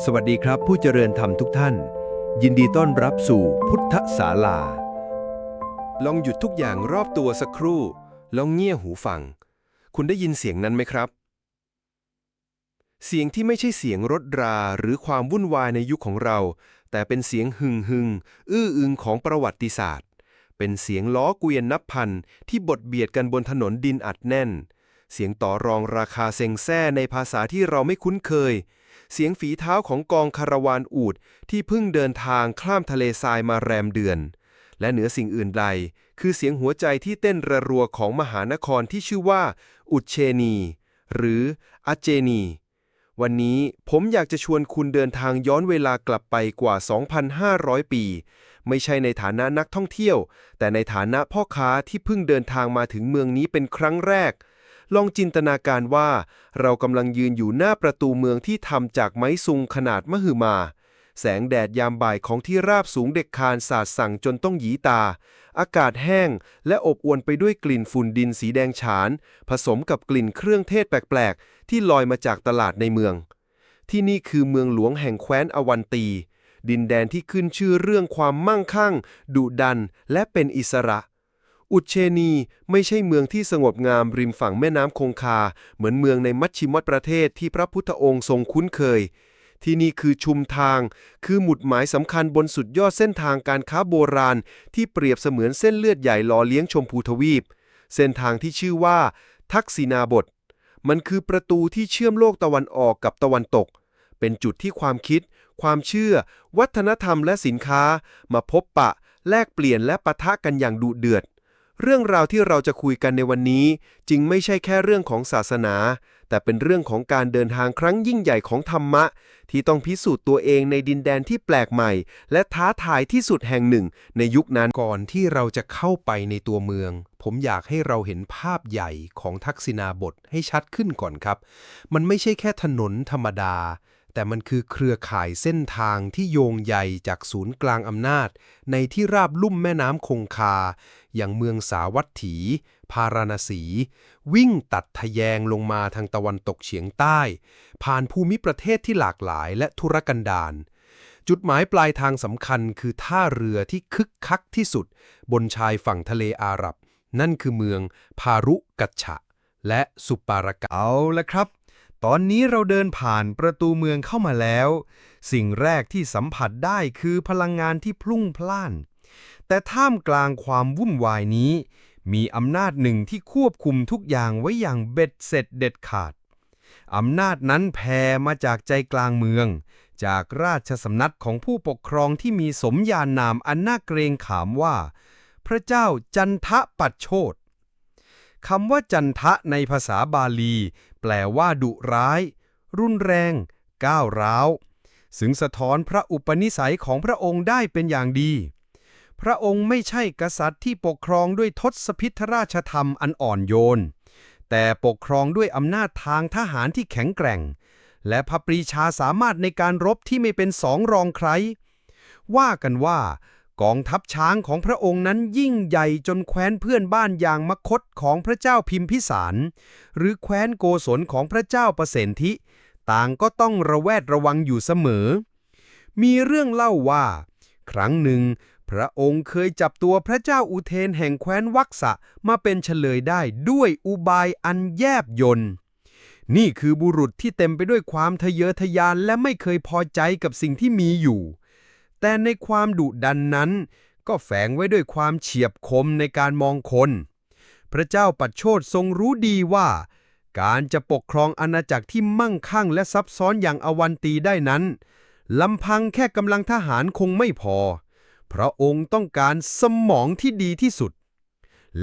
สวัสดีครับผู้เจริญธรรมทุกท่าน ยินดีต้อนรับสู่พุทธศาลา ลองหยุดทุกอย่างรอบตัวสักครู่ ลองเงี่ยหูฟัง คุณได้ยินเสียงนั้นไหมครับ เสียงที่ไม่ใช่เสียงรถราหรือความวุ่นวายในยุคของเรา แต่เป็นเสียงหึงหึงอื้ออึงของประวัติศาสตร์ เป็นเสียงล้อเกวียนนับพันที่บดเบียดกันบนถนนดินอัดแน่น เสียงต่อรองราคาเซ็งแซ่ในภาษาที่เราไม่คุ้นเคย เสียงฝีเท้าของกองคาราวานอูดที่เพิ่งเดินทางข้ามทะเลทรายมาแรมเดือน และเหนือสิ่งอื่นใด คือเสียงหัวใจที่เต้นระรัวของมหานครที่ชื่อว่า อุเชนี หรืออาเจนี วันนี้ผมอยากจะชวนคุณเดินทางย้อนเวลากลับไปกว่า 2,500 ปี ไม่ใช่ในฐานะนักท่องเที่ยว แต่ในฐานะพ่อค้าที่เพิ่งเดินทางมาถึงเมืองนี้เป็นครั้งแรก ลองจินตนาการว่า เรากำลังยืนอยู่หน้าประตูเมืองที่ทำจากไม้ซุงขนาดมหึมา แสงแดดยามบ่ายของที่ราบสูงเด็กคานสาดสั่งจนต้องหยีตา อากาศแห้งและอบอวลไปด้วยกลิ่นฝุ่นดินสีแดงฉาน ผสมกับกลิ่นเครื่องเทศแปลกๆ ที่ลอยมาจากตลาดในเมือง ที่นี่คือเมืองหลวงแห่งแคว้นอวันตี ดินแดนที่ขึ้นชื่อเรื่องความมั่งคั่ง ดุดัน และเป็นอิสระ อุเชนีไม่ใช่เมืองที่สงบงามริมฝั่งแม่น้ำคงคา เหมือนเมืองในมัชชิมดประเทศที่พระพุทธองค์ทรงคุ้นเคย ที่นี่คือชุมทาง คือหมุดหมายสำคัญบนสุดยอดเส้นทางการค้าโบราณ ที่เปรียบเสมือนเส้นเลือดใหญ่หล่อเลี้ยงชมพูทวีป เส้นทางที่ชื่อว่า ทักษิณาบท มันคือประตูที่เชื่อมโลกตะวันออกกับตะวันตก เป็นจุดที่ความคิด ความเชื่อ วัฒนธรรมและสินค้า มาพบปะ แลกเปลี่ยนและปะทะกันอย่างดุเดือด เรื่องราวที่เราจะคุยกันในวันนี้จึงไม่ใช่แค่เรื่องของศาสนา แต่เป็นเรื่องของการเดินทางครั้งยิ่งใหญ่ของธรรมะ ที่ต้องพิสูจน์ตัวเองในดินแดนที่แปลกใหม่ และท้าทายที่สุดแห่งหนึ่ง ในยุคนั้นก่อนที่เราจะเข้าไปในตัวเมือง ผมอยากให้เราเห็นภาพใหญ่ของทักษิณาบทให้ชัดขึ้นก่อนครับ มันไม่ใช่แค่ถนนธรรมดา แต่มันคือเครือข่ายเส้นทางที่โยงใยจากศูนย์กลางอำนาจ ในที่ราบลุ่มแม่น้ำคงคา อย่างเมืองสาวัตถี พาราณสี วิ่งตัดทะแยงลงมาทางตะวันตกเฉียงใต้ ผ่านภูมิประเทศที่หลากหลายและธุรกันดารจุดหมายปลายทางสำคัญคือท่าเรือที่คึกคักที่สุด บนชายฝั่งทะเลอาหรับ นั่นคือเมืองพารุกัชชะ และสุปารากะเอาละครับ ตอนนี้เราเดินผ่านประตูเมืองเข้ามาแล้ว สิ่งแรกที่สัมผัสได้คือพลังงานที่พลุ่งพล่าน แต่ท่ามกลางความวุ่นวายนี้ มีอำนาจหนึ่งที่ควบคุมทุกอย่างไว้อย่างเบ็ดเสร็จเด็ดขาด อำนาจนั้นแผ่มาจากใจกลางเมือง จากราชสำนักของผู้ปกครองที่มีสมญานามอันน่าเกรงขามว่า พระเจ้าจันทะปัดโชดคำว่าจันทะในภาษาบาลี แปลว่าดุร้าย รุนแรง ก้าวร้าว ซึ่งสะท้อนพระอุปนิสัยของพระองค์ได้เป็นอย่างดี พระองค์ไม่ใช่กษัตริย์ที่ปกครองด้วยทศพิธราชธรรมอันอ่อนโยน แต่ปกครองด้วยอำนาจทางทหารที่แข็งแกร่ง และพระปรีชาสามารถในการรบที่ไม่เป็นสองรองใคร ว่ากันว่า กองทัพช้างของพระองค์นั้นยิ่งใหญ่จนแคว้นเพื่อนบ้านอย่างมคตของพระเจ้าพิมพิสาร หรือแคว้นโกศลของพระเจ้าประเสนทิ ต่างก็ต้องระแวดระวังอยู่เสมอ มีเรื่องเล่าว่า ครั้งหนึ่ง พระองค์เคยจับตัวพระเจ้าอุเทนแห่งแคว้นวักษะมาเป็นเฉลยได้ด้วยอุบายอันแยบยนต์นี่คือบุรุษที่เต็มไปด้วยความทะเยอทะยานและไม่เคยพอใจกับสิ่งที่มีอยู่ แต่ในความดุดันนั้น ก็แฝงไว้ด้วยความเฉียบคมในการมองคน พระเจ้าปัดโชดทรงรู้ดีว่า การจะปกครองอาณาจักรที่มั่งคั่งและซับซ้อนอย่างอวันตีได้นั้นลำพังแค่กำลังทหารคงไม่พอ พระองค์ต้องการสมองที่ดีที่สุด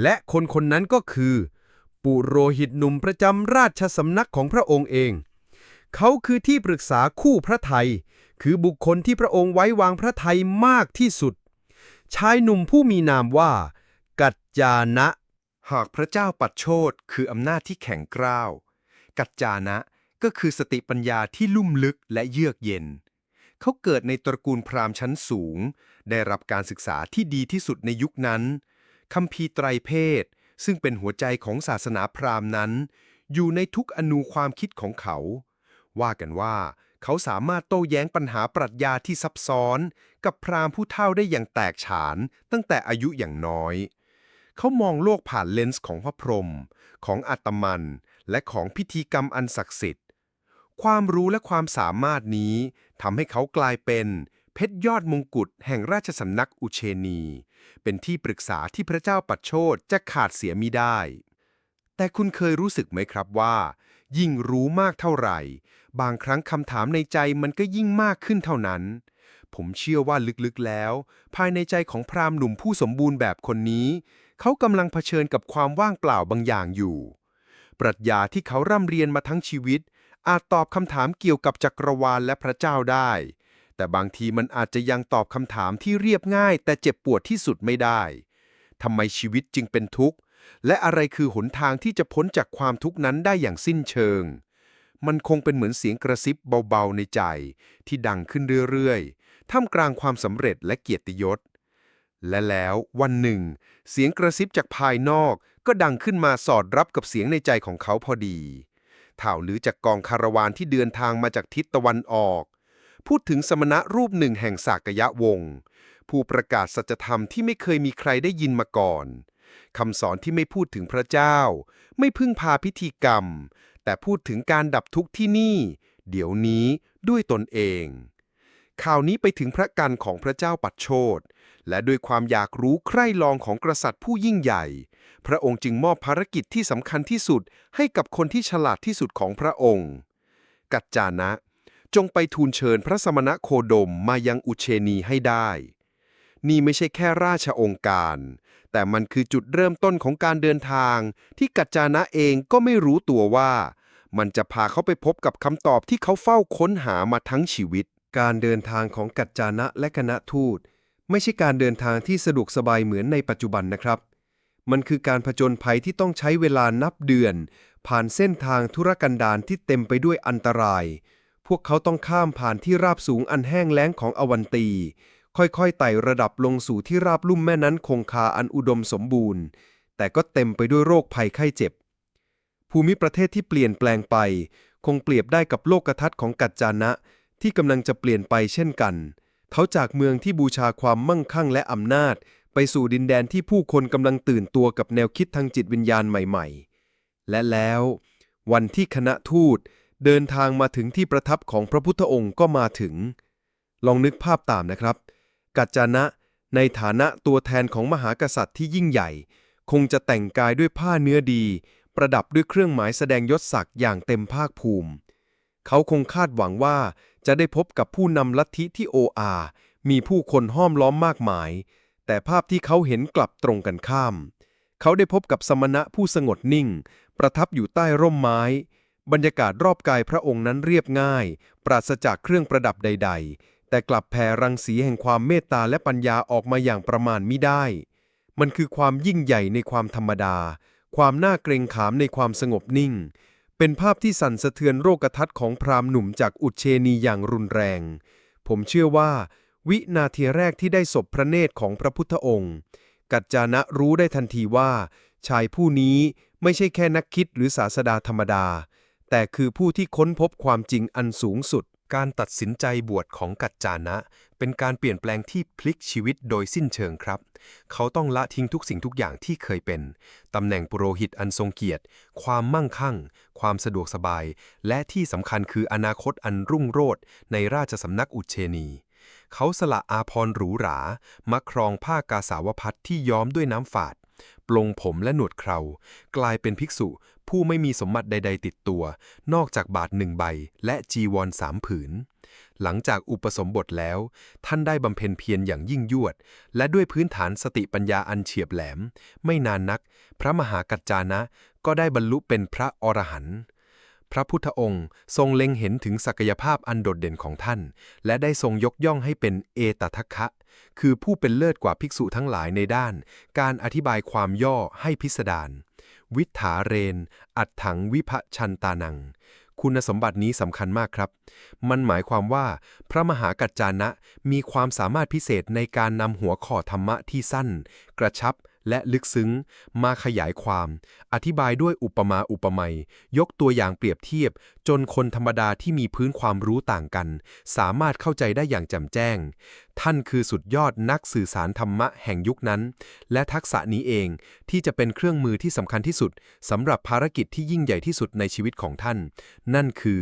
และคนคนนั้นก็คือ ปุโรหิตหนุ่มประจำราชสำนักของพระองค์เอง เขาคือที่ปรึกษาคู่พระไทย คือบุคคลที่พระองค์ไว้วางพระไทยมากที่สุด ชายหนุ่มผู้มีนามว่า กัจจานะ หากพระเจ้าปัดโชดคืออำนาจที่แข็งกร้าว กัจจานะก็คือสติปัญญาที่ลุ่มลึกและเยือกเย็น เขาเกิดในตระกูลพราหมณ์ชั้นสูง ได้รับการศึกษาที่ดีที่สุดในยุคนั้นคัมภีร์ไตรเพศ ซึ่งเป็นหัวใจของศาสนาพราหมณ์นั้น อยู่ในทุกอนูความคิดของเขา ว่ากันว่า เขาสามารถโต้แย้งปัญหาปรัชญาที่ซับซ้อน กับพราหมณ์ผู้เฒ่าได้อย่างแตกฉาน ตั้งแต่อายุอย่างน้อย เขามองโลกผ่านเลนส์ของพระพรหมของอัตมัน และของพิธีกรรมอันศักดิ์สิทธิ์ ความรู้และความสามารถนี้ทำให้เขากลายเป็นเพชรยอดมงกุฎแห่งราชสำนักอุเชนี เป็นที่ปรึกษาที่พระเจ้าปัดโชดจะขาดเสียมิได้ แต่คุณเคยรู้สึกไหมครับว่า ยิ่งรู้มากเท่าไหร่ บางครั้งคำถามในใจมันก็ยิ่งมากขึ้นเท่านั้น ผมเชื่อว่าลึกๆแล้ว ภายในใจของพราหมณ์หนุ่มผู้สมบูรณ์แบบคนนี้ เขากำลังเผชิญกับความว่างเปล่าบางอย่างอยู่ ปรัชญาที่เขาร่ำเรียนมาทั้งชีวิต อาจตอบคำถามเกี่ยวกับจักรวาลและพระเจ้าได้ แต่บางทีมันอาจจะยังตอบคำถามที่เรียบง่าย แต่เจ็บปวดที่สุดไม่ได้ทำไมชีวิตจึงเป็นทุกข์ และอะไรคือหนทางที่จะพ้นจากความทุกข์นั้นได้อย่างสิ้นเชิง มันคงเป็นเหมือนเสียงกระซิบเบาๆในใจ ที่ดังขึ้นเรื่อยๆ ท่ามกลางความสำเร็จและเกียรติยศ และแล้ววันหนึ่ง เสียงกระซิบจากภายนอก ก็ดังขึ้นมาสอดรับกับเสียงในใจของเขาพอดีถ่าวลือจากกองคาราวานที่เดินทางมาจากทิศตะวันออก พูดถึงสมณะรูปหนึ่งแห่งสากยะวงศ์ผู้ประกาศสัจธรรมที่ไม่เคยมีใครได้ยินมาก่อน คำสอนที่ไม่พูดถึงพระเจ้า ไม่พึ่งพาพิธีกรรม แต่พูดถึงการดับทุกข์ที่นี่ เดี๋ยวนี้ด้วยตนเอง ข่าวนี้ไปถึงพระกันของพระเจ้าปัดโชดและด้วยความอยากรู้ใคร่ลองของกษัตริย์ผู้ยิ่งใหญ่ พระองค์จึงมอบภารกิจที่สำคัญที่สุดให้กับคนที่ฉลาดที่สุดของพระองค์ กัจจานะ จงไปทูลเชิญพระสมณะโคดมมายังอุเชนีให้ได้ นี่ไม่ใช่แค่ราชองค์การ แต่มันคือจุดเริ่มต้นของการเดินทาง ที่กัจจานะเองก็ไม่รู้ตัวว่า มันจะพาเขาไปพบกับคำตอบที่เขาเฝ้าค้นหามาทั้งชีวิต การเดินทางของกัจจานะและคณะทูต ไม่ใช่การเดินทางที่สะดวกสบายเหมือนในปัจจุบันนะครับ มันคือการผจญภัยที่ต้องใช้เวลานับเดือน ผ่านเส้นทางธุรกันดารที่เต็มไปด้วยอันตราย พวกเขาต้องข้ามผ่านที่ราบสูงอันแห้งแล้งของอวันตี ค่อยๆไต่ระดับลงสู่ที่ราบลุ่มแม่นั้นคงคาอันอุดมสมบูรณ์ แต่ก็เต็มไปด้วยโรคภัยไข้เจ็บ ภูมิประเทศที่เปลี่ยนแปลงไป คงเปรียบได้กับโลกทัศน์ของกัจจานะ ที่กำลังจะเปลี่ยนไปเช่นกัน เขาจากเมืองที่บูชาความมั่งคั่งและอำนาจ ไปสู่ดินแดนที่ผู้คนกำลังตื่นตัวกับแนวคิดทางจิตวิญญาณใหม่ ๆ และแล้ว วันที่คณะทูตเดินทางมาถึงที่ประทับของพระพุทธองค์ก็มาถึง ลองนึกภาพตามนะครับ กัจจานะ ในฐานะตัวแทนของมหากษัตริย์ที่ยิ่งใหญ่ คงจะแต่งกายด้วยผ้าเนื้อดี ประดับด้วยเครื่องหมายแสดงยศศักดิ์อย่างเต็มภาคภูมิ เขาคงคาดหวังว่าจะได้พบกับผู้นำลัทธิที่โออา มีผู้คนห้อมล้อมมากมาย แต่ภาพที่เขาเห็นกลับตรงกันข้าม เขาได้พบกับสมณะผู้สงบนิ่ง ประทับอยู่ใต้ร่มไม้ บรรยากาศรอบกายพระองค์นั้นเรียบง่าย ปราศจากเครื่องประดับใดๆ แต่กลับแผ่รังสีแห่งความเมตตาและปัญญาออกมาอย่างประมาณมิได้ มันคือความยิ่งใหญ่ในความธรรมดา ความน่าเกรงขามในความสงบนิ่ง เป็นภาพที่สั่นสะเทือนโรคทัศน์ของพราหมณ์หนุ่มจากอุเชนีอย่างรุนแรง ผมเชื่อว่า วินาทีแรกที่ได้ศพพระเนตรของพระพุทธองค์ กัจจานะรู้ได้ทันทีว่า ชายผู้นี้ไม่ใช่แค่นักคิดหรือศาสดาธรรมดา แต่คือผู้ที่ค้นพบความจริงอันสูงสุด การตัดสินใจบวชของกัจจานะ เป็นการเปลี่ยนแปลงที่พลิกชีวิตโดยสิ้นเชิงครับ เขาต้องละทิ้งทุกสิ่งทุกอย่างที่เคยเป็น ตำแหน่งปุโรหิตอันทรงเกียรติ ความมั่งคั่ง ความสะดวกสบาย และที่สำคัญคืออนาคตอันรุ่งโรจน์ในราชสำนักอุเชนี เขาสละอาพรณ์หรูหรามาครองผ้ากาสาวพัดที่ย้อมด้วยน้ำฝาด ปลงผมและหนวดเครากลายเป็นภิกษุ ผู้ไม่มีสมบัติใด ๆ ติดตัว นอกจากบาทหนึ่งใบ และจีวรสามผืน หลังจากอุปสมบทแล้ว ท่านได้บำเพ็ญเพียรอย่างยิ่งยวด และด้วยพื้นฐานสติปัญญาอันเฉียบแหลม ไม่นานนัก พระมหากัจจานะ ก็ได้บรรลุเป็นพระอรหันต์พระพุทธองค์ทรงเล็งเห็นถึงศักยภาพอันโดดเด่นของท่าน และได้ทรงยกย่องให้เป็นเอตทัคคะ คือผู้เป็นเลิศกว่าภิกษุทั้งหลายในด้าน การอธิบายความย่อให้พิสดาร วิถาเรน อัดถังวิพชันตานัง คุณสมบัตินี้สำคัญมากครับ มันหมายความว่า พระมหากัจจานะมีความสามารถพิเศษในการนำหัวข้อธรรมะที่สั้น กระชับ และลึกซึ้ง มาขยายความ อธิบายด้วยอุปมาอุปไมยยกตัวอย่างเปรียบเทียบ จนคนธรรมดาที่มีพื้นความรู้ต่างกัน สามารถเข้าใจได้อย่างแจ่มแจ้ง ท่านคือสุดยอดนักสื่อสารธรรมะแห่งยุคนั้น และทักษะนี้เองที่จะเป็นเครื่องมือที่สำคัญที่สุดสำหรับภารกิจที่ยิ่งใหญ่ที่สุดในชีวิตของท่าน นั่นคือ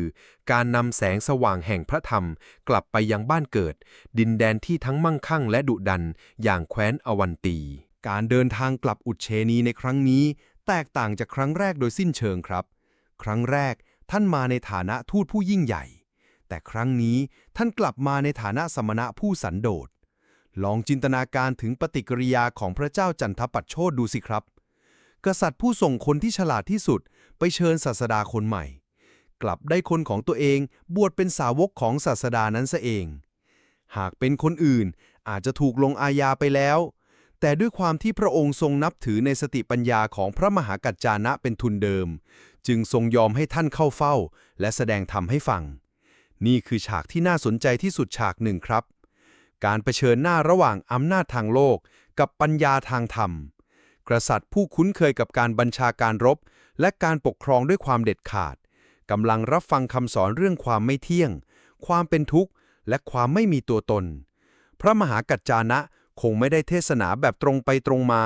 การนำแสงสว่างแห่งพระธรรม กลับไปยังบ้านเกิด ดินแดนที่ทั้งมั่งคั่งและดุดัน อย่างแคว้นอวันตี การเดินทางกลับอุดเชนีในครั้งนี้ แตกต่างจากครั้งแรกโดยสิ้นเชิงครับ ครั้งแรกท่านมาในฐานะทูตผู้ยิ่งใหญ่ แต่ครั้งนี้ท่านกลับมาในฐานะสมณะผู้สันโดษ ลองจินตนาการถึงปฏิกิริยาของพระเจ้าจันทปัตโชดดูสิครับ กษัตริย์ผู้ส่งคนที่ฉลาดที่สุด ไปเชิญศาสดาคนใหม่ กลับได้คนของตัวเองบวชเป็นสาวกของศาสดานั้นซะเอง หากเป็นคนอื่นอาจจะถูกลงอาญาไปแล้ว แต่ด้วยความที่พระองค์ทรงนับถือในสติปัญญาของพระมหากัจจานะเป็นทุนเดิม จึงทรงยอมให้ท่านเข้าเฝ้า และแสดงธรรมให้ฟัง นี่คือฉากที่น่าสนใจที่สุดฉากหนึ่งครับ การเผชิญหน้าระหว่างอำนาจทางโลก กับปัญญาทางธรรม กษัตริย์ผู้คุ้นเคยกับการบัญชาการรบ และการปกครองด้วยความเด็ดขาดกำลังรับฟังคำสอนเรื่องความไม่เที่ยง ความเป็นทุกข์ และความไม่มีตัวตน พระมหากัจจานะ คงไม่ได้เทศนาแบบตรงไปตรงมา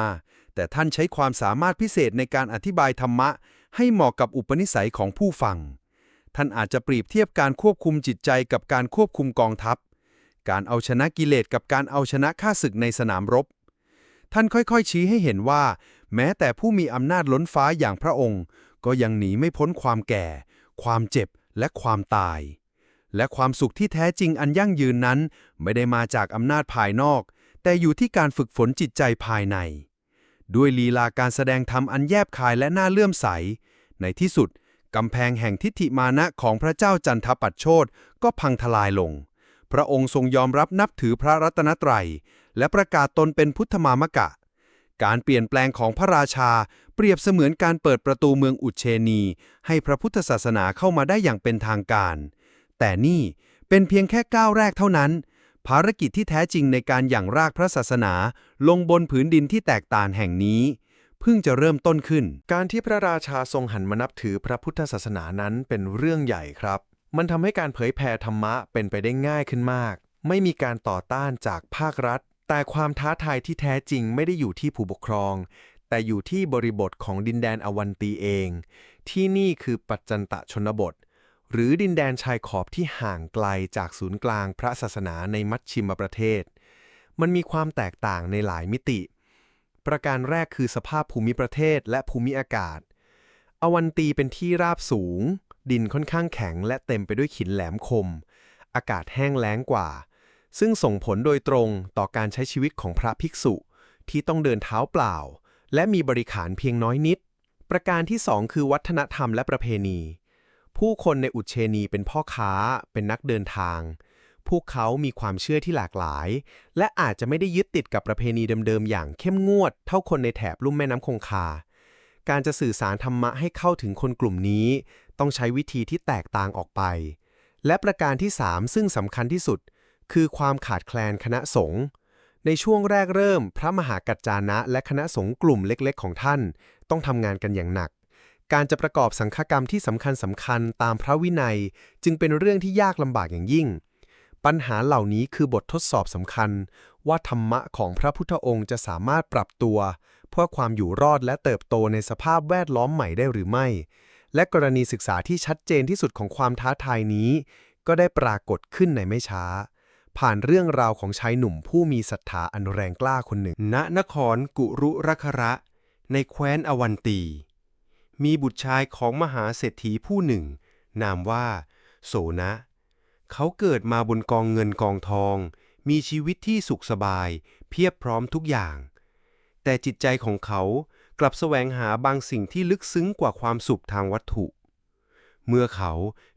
แต่ท่านใช้ความสามารถพิเศษในการอธิบายธรรมะ ให้เหมาะกับอุปนิสัยของผู้ฟัง ท่านอาจจะเปรียบเทียบการควบคุมจิตใจกับการควบคุมกองทัพ การเอาชนะกิเลสกับการเอาชนะข้าศึกในสนามรบ ท่านค่อยๆ ชี้ให้เห็นว่า แม้แต่ผู้มีอำนาจล้นฟ้าอย่างพระองค์ ก็ยังหนีไม่พ้นความแก่ ความเจ็บและความตายและความสุขที่แท้จริงอันยั่งยืนนั้น ไม่ได้มาจากอำนาจภายนอก แต่อยู่ที่การฝึกฝนจิตใจภายใน ด้วยลีลาการแสดงธรรมอันแยบคายและน่าเลื่อมใส ในที่สุด กำแพงแห่งทิฏฐิมานะของพระเจ้าจันทปัตโชตก็พังทลายลง พระองค์ทรงยอมรับนับถือพระรัตนตรัย และประกาศตนเป็นพุทธมามกะ การเปลี่ยนแปลงของพระราชาเปรียบเสมือนการเปิดประตูเมืองอุเชนี ให้พระพุทธศาสนาเข้ามาได้อย่างเป็นทางการ แต่นี่เป็นเพียงแค่ก้าวแรกเท่านั้น ภารกิจที่แท้จริงในการหยั่งรากพระศาสนา ลงบนผืนดินที่แตกต่างแห่งนี้ เพิ่งจะเริ่มต้นขึ้น การที่พระราชาทรงหันมานับถือพระพุทธศาสนานั้นเป็นเรื่องใหญ่ครับ มันทำให้การเผยแผ่ธรรมะเป็นไปได้ง่ายขึ้นมาก ไม่มีการต่อต้านจากภาครัฐ แต่ความท้าทายที่แท้จริงไม่ได้อยู่ที่ผู้ปกครอง แต่อยู่ที่บริบทของดินแดนอวันตีเอง ที่นี่คือปัจจันตชนบท หรือดินแดนชายขอบที่ห่างไกลจากศูนย์กลางพระศาสนาในมัชชิมประเทศ มันมีความแตกต่างในหลายมิติ ประการแรกคือสภาพภูมิประเทศและภูมิอากาศ อวันตีเป็นที่ราบสูง ดินค่อนข้างแข็งและเต็มไปด้วยหินแหลมคม อากาศแห้งแล้งกว่า ซึ่งส่งผลโดยตรงต่อการใช้ชีวิตของพระภิกษุ ที่ต้องเดินเท้าเปล่า และมีบริขารเพียงน้อยนิด ประการที่สองคือวัฒนธรรมและประเพณี ผู้คนในอุเชนีเป็นพ่อค้า เป็นนักเดินทาง พวกเขามีความเชื่อที่หลากหลาย และอาจจะไม่ได้ยึดติดกับประเพณีเดิมๆอย่างเข้มงวด เท่าคนในแถบลุ่มแม่น้ำคงคา การจะสื่อสารธรรมะให้เข้าถึงคนกลุ่มนี้ ต้องใช้วิธีที่แตกต่างออกไป และประการที่ 3 ซึ่งสำคัญที่สุด คือความขาดแคลนคณะสงฆ์ในช่วงแรกเริ่ม พระมหากัจจานะ และคณะสงฆ์กลุ่มเล็ก ๆ ของท่าน ต้องทำงานกันอย่างหนัก การจะประกอบสังฆกรรมที่สำคัญสำคัญตามพระวินัย จึงเป็นเรื่องที่ยากลำบากอย่างยิ่ง ปัญหาเหล่านี้คือบททดสอบสำคัญ ว่าธรรมะของพระพุทธองค์จะสามารถปรับตัว เพื่อความอยู่รอดและเติบโตในสภาพแวดล้อมใหม่ได้หรือไม่ และกรณีศึกษาที่ชัดเจนที่สุดของความท้าทายนี้ ก็ได้ปรากฏขึ้นในไม่ช้า ผ่านเรื่องราวของชายหนุ่มผู้มีศรัทธาอันแรงกล้าคนหนึ่ง ณนครกุรุรคระ ในแคว้นอวันตี มีบุตรชายของมหาเศรษฐีผู้หนึ่ง นามว่า โสนะ เขาเกิดมาบนกองเงินกองทอง มีชีวิตที่สุขสบาย เพียบพร้อมทุกอย่าง แต่จิตใจของเขากลับแสวงหาบางสิ่งที่ลึกซึ้งกว่าความสุขทางวัตถุ เมื่อเขา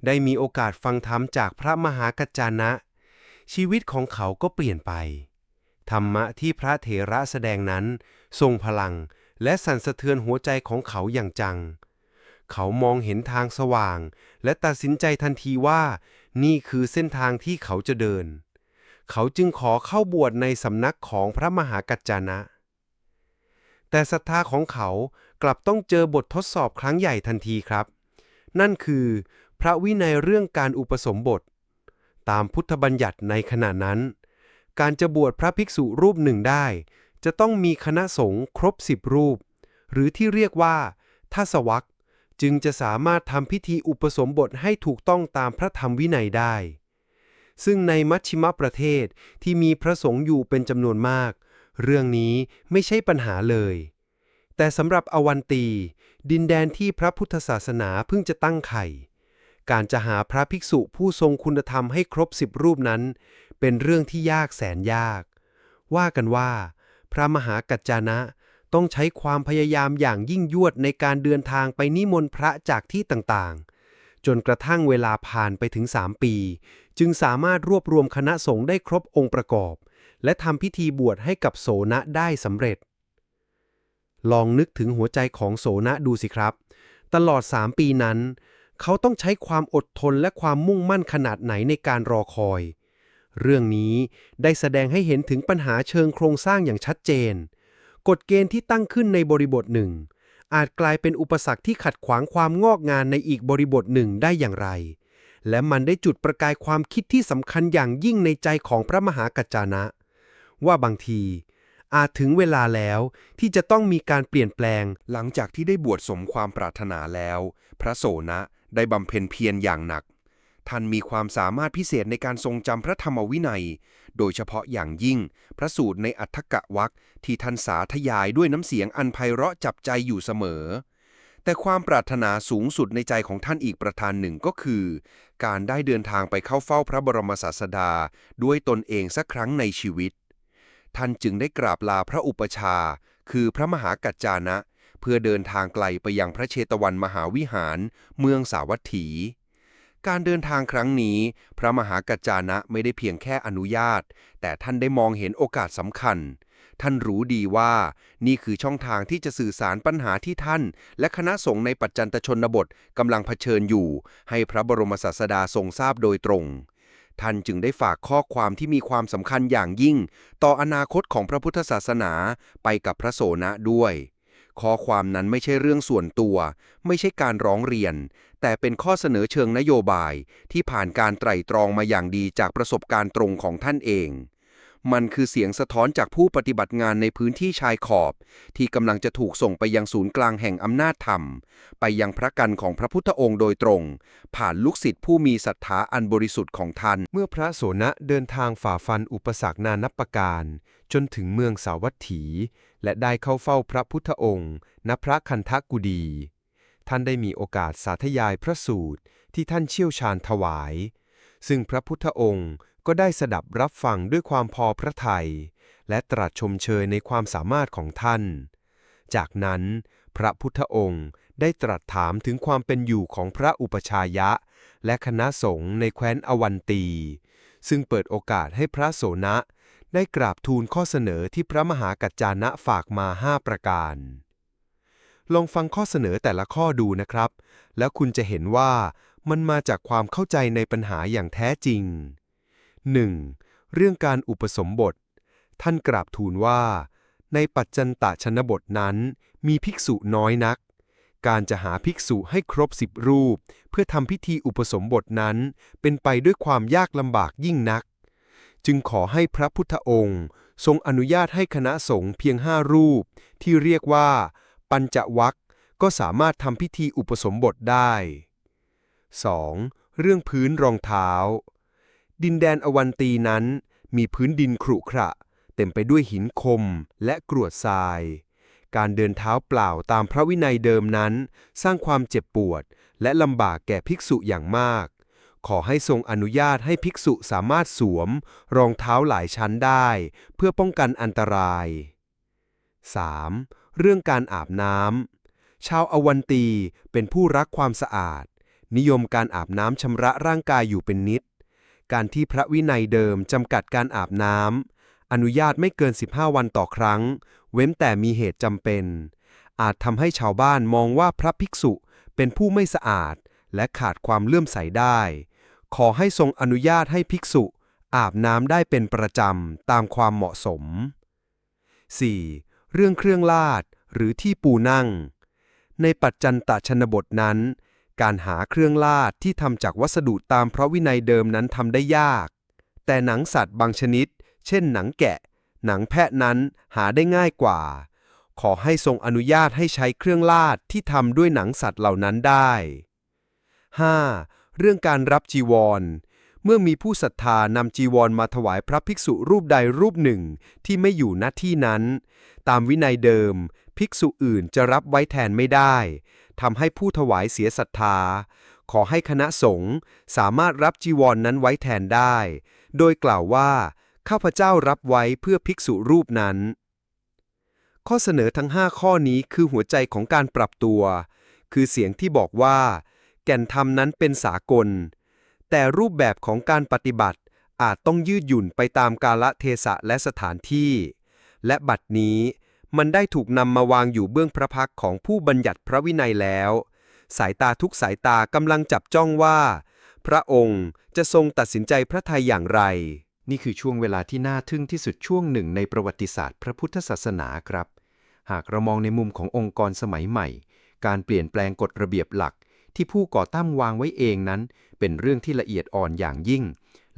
ได้มีโอกาสฟังธรรมจากพระมหากัจจานะ ชีวิตของเขาก็เปลี่ยนไป ธรรมะที่พระเถระแสดงนั้น ทรงพลัง และสั่นสะเทือนหัวใจของเขาอย่างจัง เขามองเห็นทางสว่าง และตัดสินใจทันทีว่า นี่คือเส้นทางที่เขาจะเดิน เขาจึงขอเข้าบวชในสำนักของพระมหากัจจานะ แต่ศรัทธาของเขากลับต้องเจอบททดสอบครั้งใหญ่ทันทีครับ นั่นคือพระวินัยเรื่องการอุปสมบท ตามพุทธบัญญัติในขณะนั้น การจะบวชพระภิกษุรูปหนึ่งได้ จะต้องมีคณะสงฆ์ครบสิบรูป หรือที่เรียกว่าทศวรรษจึงจะสามารถทำพิธีอุปสมบทให้ถูกต้องตามพระธรรมวินัยได้ ซึ่งในมัชชิมประเทศที่มีพระสงฆ์อยู่เป็นจำนวนมาก เรื่องนี้ไม่ใช่ปัญหาเลย แต่สำหรับอวันตี ดินแดนที่พระพุทธศาสนาเพิ่งจะตั้งไข่ การจะหาพระภิกษุผู้ทรงคุณธรรมให้ครบสิบรูปนั้น เป็นเรื่องที่ยากแสนยาก ว่ากันว่า พระมหากัจจานะ ต้องใช้ความพยายามอย่างยิ่งยวดในการเดินทางไปนิมนต์พระจากที่ต่างๆ จนกระทั่งเวลาผ่านไปถึงสามปี จึงสามารถรวบรวมคณะสงฆ์ได้ครบองค์ประกอบ และทำพิธีบวชให้กับโสนะได้สำเร็จ ลองนึกถึงหัวใจของโสนะดูสิครับ ตลอด 3 ปีนั้น เขาต้องใช้ความอดทนและความมุ่งมั่นขนาดไหนในการรอคอย เรื่องนี้ได้แสดงให้เห็นถึงปัญหาเชิงโครงสร้างอย่างชัดเจน กฎเกณฑ์ที่ตั้งขึ้นในบริบทหนึ่ง อาจกลายเป็นอุปสรรคที่ขัดขวางความงอกงานในอีกบริบทหนึ่งได้อย่างไร และมันได้จุดประกายความคิดที่สำคัญอย่างยิ่งในใจของพระมหากัจจานะ ว่าบางที อาจถึงเวลาแล้วที่จะต้องมีการเปลี่ยนแปลง หลังจากที่ได้บวชสมความปรารถนาแล้ว พระโสนะได้บำเพ็ญเพียรอย่างหนัก ท่านมีความสามารถพิเศษในการทรงจำพระธรรมวินัย โดยเฉพาะอย่างยิ่ง พระสูตรในอัฏฐกะวักที่ท่านสาธยายด้วยน้ำเสียงอันไพเราะจับใจอยู่เสมอ แต่ความปรารถนาสูงสุดในใจของท่านอีกประการหนึ่งก็คือ การได้เดินทางไปเข้าเฝ้าพระบรมศาสดา ด้วยตนเองสักครั้งในชีวิต ท่านจึงได้กราบลาพระอุปชา คือพระมหากัจจานะ เพื่อเดินทางไกลไปยังพระเชตวันมหาวิหาร เมืองสาวัตถี การเดินทางครั้งนี้ พระมหากัจจานะไม่ได้เพียงแค่อนุญาต แต่ท่านได้มองเห็นโอกาสสำคัญ ท่านรู้ดีว่า นี่คือช่องทางที่จะสื่อสารปัญหาที่ท่าน และคณะสงฆ์ในปัจจันตชนบทกำลังเผชิญอยู่ ให้พระบรมศาสดาทรงทราบโดยตรง ท่านจึงได้ฝากข้อความที่มีความสำคัญอย่างยิ่ง ต่ออนาคตของพระพุทธศาสนาไปกับพระโสนะด้วย ข้อความนั้นไม่ใช่เรื่องส่วนตัว ไม่ใช่การร้องเรียน แต่เป็นข้อเสนอเชิงนโยบายที่ผ่านการไตร่ตรองมาอย่างดีจากประสบการณ์ตรงของท่านเอง มันคือเสียงสะท้อนจากผู้ปฏิบัติงานในพื้นที่ชายขอบ ที่กำลังจะถูกส่งไปยังศูนย์กลางแห่งอำนาจธรรม ไปยังพระกันของพระพุทธองค์โดยตรง ผ่านลูกศิษย์ผู้มีศรัทธาอันบริสุทธิ์ของท่าน เมื่อพระโสนะเดินทางฝ่าฟันอุปสรรคนานับประการ จนถึงเมืองสาวัตถี และได้เข้าเฝ้าพระพุทธองค์ ณพระคันธกุดี ท่านได้มีโอกาสสาธยายพระสูตรที่ท่านเชี่ยวชาญถวาย ซึ่งพระพุทธองค์ ก็ได้สดับรับฟังด้วยความพอพระทัย และตรัสชมเชยในความสามารถของท่าน จากนั้น พระพุทธองค์ได้ตรัสถามถึงความเป็นอยู่ของพระอุปชายะ และคณะสงฆ์ในแคว้นอวันตี ซึ่งเปิดโอกาสให้พระโสนะ ได้กราบทูลข้อเสนอที่พระมหากัจจานะฝากมาห้าประการ ลองฟังข้อเสนอแต่ละข้อดูนะครับ แล้วคุณจะเห็นว่ามันมาจากความเข้าใจในปัญหาอย่างแท้จริง 1. เรื่องการอุปสมบท ท่านกราบทูลว่า ในปัจจันตชนบทนั้น มีภิกษุน้อยนัก การจะหาภิกษุให้ครบสิบรูป เพื่อทำพิธีอุปสมบทนั้น เป็นไปด้วยความยากลำบากยิ่งนัก จึงขอให้พระพุทธองค์ ทรงอนุญาตให้คณะสงฆ์เพียงห้ารูป ที่เรียกว่า ปัญจวัคก็สามารถทำพิธีอุปสมบทได้ 2. เรื่องพื้นรองเท้า ดินแดนอวันตีนั้น มีพื้นดินขรุขระ เต็มไปด้วยหินคมและกรวดทราย การเดินเท้าเปล่าตามพระวินัยเดิมนั้น สร้างความเจ็บปวด และลำบากแก่ภิกษุอย่างมาก ขอให้ทรงอนุญาตให้ภิกษุสามารถสวม รองเท้าหลายชั้นได้ เพื่อป้องกันอันตราย 3. เรื่องการอาบน้ำชาวอวันตีเป็นผู้รักความสะอาด นิยมการอาบน้ำชำระร่างกายอยู่เป็นนิด การที่พระวินัยเดิมจำกัดการอาบน้ำอนุญาตไม่เกิน 15 วันต่อครั้ง เว้นแต่มีเหตุจำเป็น อาจทำให้ชาวบ้านมองว่าพระภิกษุเป็นผู้ไม่สะอาด และขาดความเลื่อมใสได้ ขอให้ทรงอนุญาตให้ภิกษุ อาบน้ำได้เป็นประจำตามความเหมาะสม 4. เรื่องเครื่องลาดหรือที่ปูนั่ง ในปัจจันตชนบทนั้น การหาเครื่องลาดที่ทำจากวัสดุตามพระวินัยเดิมนั้นทำได้ยาก แต่หนังสัตว์บางชนิด เช่นหนังแกะ หนังแพะนั้นหาได้ง่ายกว่า ขอให้ทรงอนุญาตให้ใช้เครื่องลาดที่ทำด้วยหนังสัตว์เหล่านั้นได้ 5. เรื่องการรับจีวร เมื่อมีผู้ศรัทธานำจีวรมาถวายพระภิกษุรูปใดรูปหนึ่งที่ไม่อยู่ณที่นั้น ตามวินัยเดิม ภิกษุอื่นจะรับไว้แทนไม่ได้ ทำให้ผู้ถวายเสียศรัทธา ขอให้คณะสงฆ์สามารถรับจีวรนนั้นไว้แทนได้ โดยกล่าวว่า ข้าพเจ้ารับไว้เพื่อภิกษุรูปนั้น ข้อเสนอทั้ง 5 ข้อนี้คือหัวใจของการปรับตัว คือเสียงที่บอกว่า แก่นธรรมนั้นเป็นสากล แต่รูปแบบของการปฏิบัติอาจต้องยืดหยุ่นไปตามกาลเทศะและสถานที่ และบัดนี้ มันได้ถูกนำมาวางอยู่เบื้องพระพักของผู้บัญญัติพระวินัยแล้ว สายตาทุกสายตากำลังจับจ้องว่า พระองค์จะทรงตัดสินใจพระทัยอย่างไร นี่คือช่วงเวลาที่น่าทึ่งที่สุดช่วงหนึ่งในประวัติศาสตร์พระพุทธศาสนาครับ หากเรามองในมุมขององค์กรสมัยใหม่ การเปลี่ยนแปลงกฎระเบียบหลัก ที่ผู้ก่อตั้งวางไว้เองนั้น เป็นเรื่องที่ละเอียดอ่อนอย่างยิ่ง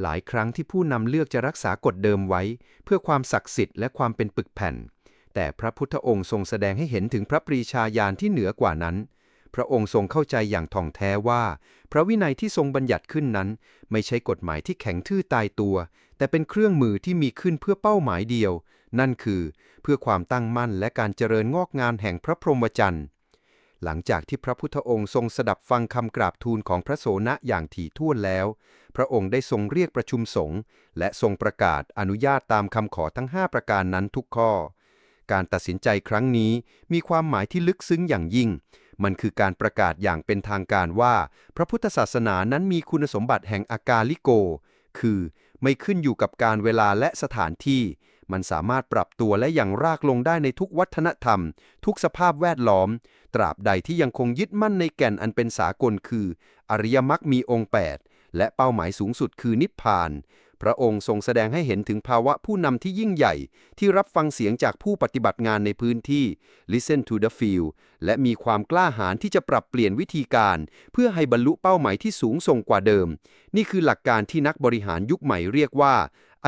หลายครั้งที่ผู้นำเลือกจะรักษากฎเดิมไว้ เพื่อความศักดิ์สิทธิ์และความเป็นปึกแผ่น แต่พระพุทธองค์ทรงแสดงให้เห็นถึงพระปรีชาญาณที่เหนือกว่านั้น พระองค์ทรงเข้าใจอย่างท่องแท้ว่า พระวินัยที่ทรงบัญญัติขึ้นนั้น ไม่ใช่กฎหมายที่แข็งทื่อตายตัว แต่เป็นเครื่องมือที่มีขึ้นเพื่อเป้าหมายเดียว นั่นคือ เพื่อความตั้งมั่นและการเจริญงอกงามแห่งพระพรหมจรรย์หลังจากที่พระพุทธองค์ทรงสดับฟังคำกราบทูลของพระโสนะอย่างถี่ถ้วนแล้ว พระองค์ได้ทรงเรียกประชุมสงฆ์และทรงประกาศอนุญาตตามคำขอทั้ง 5 ประการนั้นทุกข้อ การตัดสินใจครั้งนี้มีความหมายที่ลึกซึ้งอย่างยิ่ง มันคือการประกาศอย่างเป็นทางการว่า พระพุทธศาสนานั้นมีคุณสมบัติแห่งอากาลิโก คือไม่ขึ้นอยู่กับการเวลาและสถานที่ มันสามารถปรับตัวและอย่างรากลงได้ในทุกวัฒนธรรม ทุกสภาพแวดล้อม ตราบใดที่ยังคงยึดมั่นในแก่นอันเป็นสากลคือ อริยมรรคมีองค์ 8 และเป้าหมายสูงสุดคือนิพพาน พระองค์ทรงแสดงให้เห็นถึงภาวะผู้นำที่ยิ่งใหญ่ ที่รับฟังเสียงจากผู้ปฏิบัติงานในพื้นที่ listen to the field และมีความกล้าหาญที่จะปรับเปลี่ยนวิธีการ เพื่อให้บรรลุเป้าหมายที่สูงส่งกว่าเดิม นี่คือหลักการที่นักบริหารยุคใหม่เรียกว่า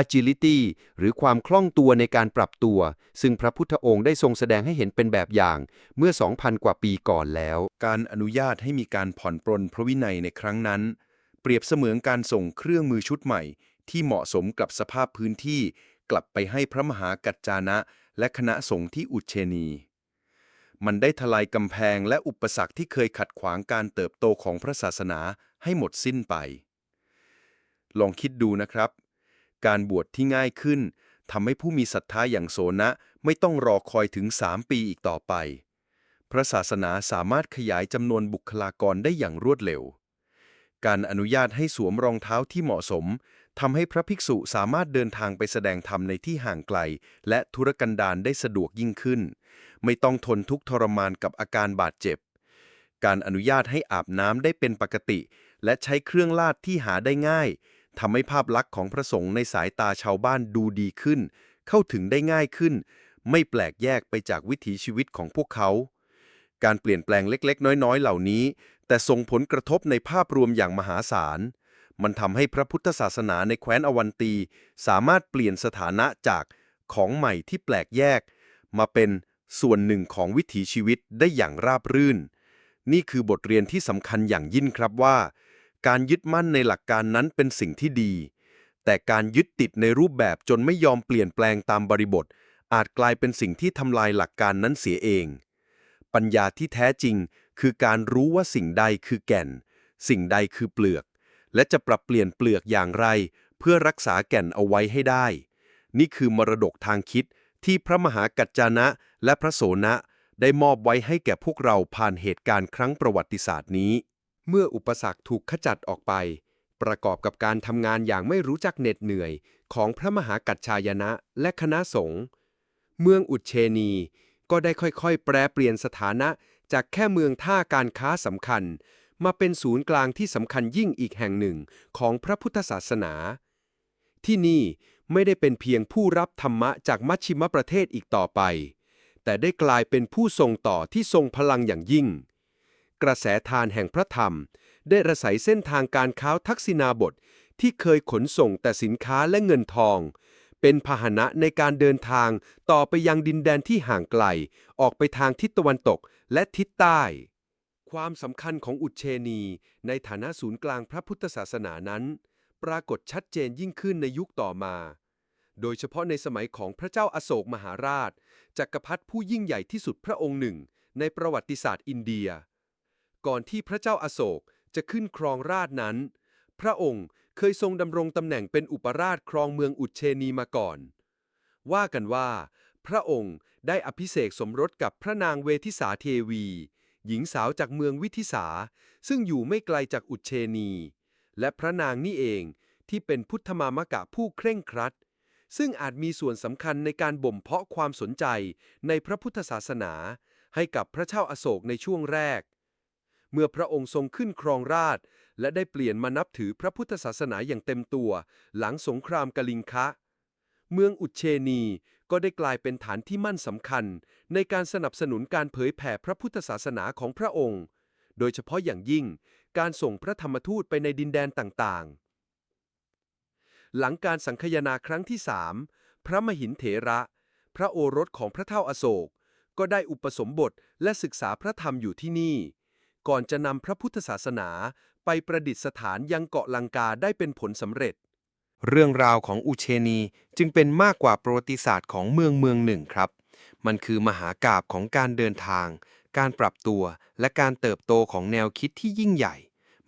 agility หรือความคล่องตัวในการปรับตัว ซึ่งพระพุทธองค์ได้ทรงแสดงให้เห็นเป็นแบบอย่างเมื่อ 2,000 กว่าปีก่อนแล้ว การอนุญาตให้มีการผ่อนปรนพระวินัยในครั้งนั้น เปรียบเสมือนการส่งเครื่องมือชุดใหม่ ที่เหมาะสมกับสภาพพื้นที่ กลับไปให้พระมหากัจจานะ และคณะสงฆ์ที่อุเชนี มันได้ทลายกำแพงและอุปสรรคที่เคยขัดขวางการเติบโตของพระศาสนาให้หมดสิ้นไป ลองคิดดูนะครับ การบวชที่ง่ายขึ้นทำให้ผู้มีศรัทธาอย่างโสนะไม่ต้องรอคอยถึง3ปีอีกต่อไป พระศาสนาสามารถขยายจำนวนบุคลากรได้อย่างรวดเร็ว การอนุญาตให้สวมรองเท้าที่เหมาะสม ทำให้พระภิกษุสามารถเดินทางไปแสดงธรรมในที่ห่างไกล และธุรกันดารได้สะดวกยิ่งขึ้น ไม่ต้องทนทุกข์ทรมานกับอาการบาดเจ็บ การอนุญาตให้อาบน้ำได้เป็นปกติ และใช้เครื่องลาดที่หาได้ง่ายทำให้ภาพลักษณ์ของพระสงฆ์ในสายตาชาวบ้านดูดีขึ้น เข้าถึงได้ง่ายขึ้น ไม่แปลกแยกไปจากวิถีชีวิตของพวกเขา การเปลี่ยนแปลงเล็ก ๆ น้อย ๆ เหล่านี้ แต่ส่งผลกระทบในภาพรวมอย่างมหาศาล มันทำให้พระพุทธศาสนาในแคว้นอวันตี สามารถเปลี่ยนสถานะจากของใหม่ที่แปลกแยก มาเป็นส่วนหนึ่งของวิถีชีวิตได้อย่างราบรื่น นี่คือบทเรียนที่สำคัญอย่างยิ่งครับว่า การยึดมั่นในหลักการนั้นเป็นสิ่งที่ดี แต่การยึดติดในรูปแบบจนไม่ยอมเปลี่ยนแปลงตามบริบท อาจกลายเป็นสิ่งที่ทำลายหลักการนั้นเสียเอง ปัญญาที่แท้จริงคือการรู้ว่าสิ่งใดคือแก่น สิ่งใดคือเปลือก และจะปรับเปลี่ยนเปลือกอย่างไร เพื่อรักษาแก่นเอาไว้ให้ได้ นี่คือมรดกทางคิดที่พระมหากัจจานะ และพระโสนะ ได้มอบไว้ให้แก่พวกเราผ่านเหตุการณ์ครั้งประวัติศาสตร์นี้ เมื่ออุปสรรคถูกขจัดออกไป ประกอบกับการทำงานอย่างไม่รู้จักเหน็ดเหนื่อย ของพระมหากัจจายนะและคณะสงฆ์เมืองอุเชนี ก็ได้ค่อยๆ แปรเปลี่ยนสถานะจากแค่เมืองท่าการค้าสำคัญ มาเป็นศูนย์กลางที่สำคัญยิ่งอีกแห่งหนึ่งของพระพุทธศาสนา ที่นี่ไม่ได้เป็นเพียงผู้รับธรรมะจากมัชชิมประเทศอีกต่อไป แต่ได้กลายเป็นผู้ทรงต่อที่ทรงพลังอย่างยิ่ง กระแสทานแห่งพระธรรม ได้ระสายเส้นทางการค้าทักษิณาบทที่เคยขนส่งแต่สินค้าและเงินทอง เป็นพาหนะในการเดินทางต่อไปยังดินแดนที่ห่างไกล ออกไปทางทิศตะวันตกและทิศใต้ ความสำคัญของอุเชนี ในฐานะศูนย์กลางพระพุทธศาสนานั้น ปรากฏชัดเจนยิ่งขึ้นในยุคต่อมา โดยเฉพาะในสมัยของพระเจ้าอาโศกมหาราชจักรพรรดิผู้ยิ่งใหญ่ที่สุดพระองค์หนึ่ง ในประวัติศาสตร์อินเดีย ก่อนที่พระเจ้าอาโศกจะขึ้นครองราชนั้น พระองค์เคยทรงดำรงตำแหน่งเป็นอุปราชครองเมืองอุเชนีมาก่อน ว่ากันว่า พระองค์ได้อภิเษกสมรสกับพระนางเวทิสาเทวี หญิงสาวจากเมืองวิทิสา ซึ่งอยู่ไม่ไกลจากอุเชนี และพระนางนี่เองที่เป็นพุทธมามกะผู้เคร่งครัด ซึ่งอาจมีส่วนสำคัญในการบ่มเพาะความสนใจในพระพุทธศาสนา ให้กับพระเจ้าอาโศกในช่วงแรก เมื่อพระองค์ทรงขึ้นครองราช และได้เปลี่ยนมานับถือพระพุทธศาสนาอย่างเต็มตัว หลังสงครามกลิงคะ เมืองอุเชนี ก็ได้กลายเป็นฐานที่มั่นสำคัญ ในการสนับสนุนการเผยแผ่พระพุทธศาสนาของพระองค์ โดยเฉพาะอย่างยิ่ง การส่งพระธรรมทูตไปในดินแดนต่างๆ หลังการสังคายนาครั้งที่สามพระมหินเถระ พระโอรสของพระเท่าอโศก ก็ได้อุปสมบทและศึกษาพระธรรมอยู่ที่นี่ ก่อนจะนำพระพุทธศาสนาไปประดิษฐานยังเกาะลังกาได้เป็นผลสำเร็จ เรื่องราวของอุเชนีจึงเป็นมากกว่าประวัติศาสตร์ของเมืองเมืองหนึ่งครับ มันคือมหากาบของการเดินทาง การปรับตัวและการเติบโตของแนวคิดที่ยิ่งใหญ่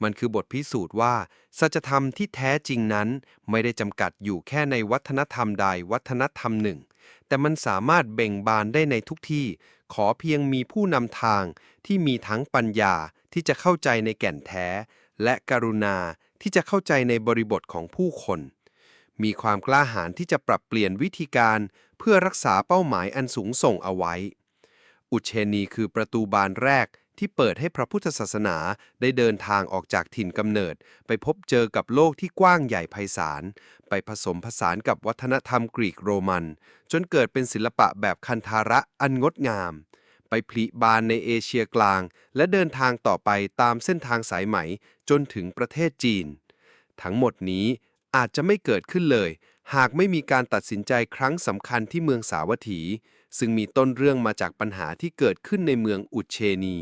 มันคือบทพิสูจน์ว่า สัจธรรมที่แท้จริงนั้น ไม่ได้จำกัดอยู่แค่ในวัฒนธรรมใดวัฒนธรรมหนึ่ง แต่มันสามารถเบ่งบานได้ในทุกที่ ขอเพียงมีผู้นำทางที่มีทั้งปัญญาที่จะเข้าใจในแก่นแท้ และกรุณาที่จะเข้าใจในบริบทของผู้คน มีความกล้าหาญที่จะปรับเปลี่ยนวิธีการเพื่อรักษาเป้าหมายอันสูงส่งเอาไว้ อุเชนีคือประตูบานแรกที่เปิดให้พระพุทธศาสนาได้เดินทางออกจากถิ่นกำเนิด ไปพบเจอกับโลกที่กว้างใหญ่ไพศาล ไปผสมผสานกับวัฒนธรรมกรีกโรมัน จนเกิดเป็นศิลปะแบบคันธาระอันงดงาม ไปผลิบานในเอเชียกลาง และเดินทางต่อไปตามเส้นทางสายไหมจนถึงประเทศจีน ทั้งหมดนี้ อาจจะไม่เกิดขึ้นเลย หากไม่มีการตัดสินใจครั้งสำคัญที่เมืองสาวัตถี ซึ่งมีต้นเรื่องมาจากปัญหาที่เกิดขึ้นในเมืองอุเชนี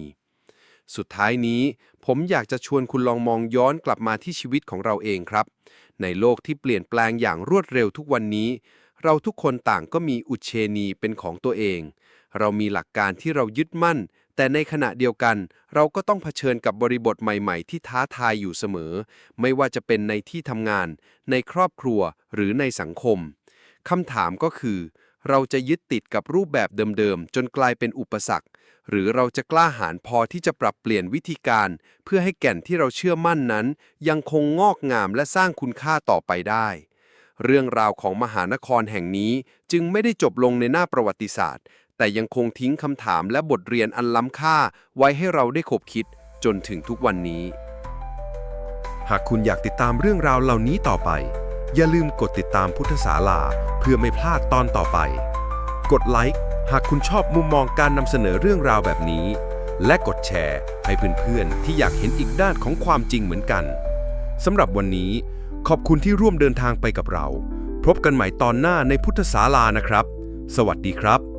สุดท้ายนี้ ผมอยากจะชวนคุณลองมองย้อนกลับมาที่ชีวิตของเราเองครับ ในโลกที่เปลี่ยนแปลงอย่างรวดเร็วทุกวันนี้ เราทุกคนต่างก็มีอุเชนีเป็นของตัวเอง เรามีหลักการที่เรายึดมั่น แต่ในขณะเดียวกัน เราก็ต้องเผชิญกับบริบทใหม่ๆ ที่ท้าทายอยู่เสมอ ไม่ว่าจะเป็นในที่ทำงาน ในครอบครัวหรือในสังคมคำถามก็คือ เราจะยึดติดกับรูปแบบเดิมๆ จนกลายเป็นอุปสรรค หรือเราจะกล้าหาญพอที่จะปรับเปลี่ยนวิธีการ เพื่อให้แก่นที่เราเชื่อมั่นนั้น ยังคงงอกงามและสร้างคุณค่าต่อไปได้เรื่องราวของมหานครแห่งนี้จึงไม่ได้จบลงในหน้าประวัติศาสตร์ แต่ยังคงทิ้งคำถามและบทเรียนอันล้ำค่าไว้ให้เราได้ขบคิดจนถึงทุกวันนี้ หากคุณอยากติดตามเรื่องราวเหล่านี้ต่อไป อย่าลืมกดติดตามพุทธศาลา เพื่อไม่พลาดตอนต่อไป กดไลค์หากคุณชอบมุมมองการนำเสนอเรื่องราวแบบนี้ และกดแชร์ให้เพื่อนๆ ที่อยากเห็นอีกด้านของความจริงเหมือนกันสำหรับวันนี้ ขอบคุณที่ร่วมเดินทางไปกับเรา พบกันใหม่ตอนหน้าในพุทธศาลานะครับ สวัสดีครับ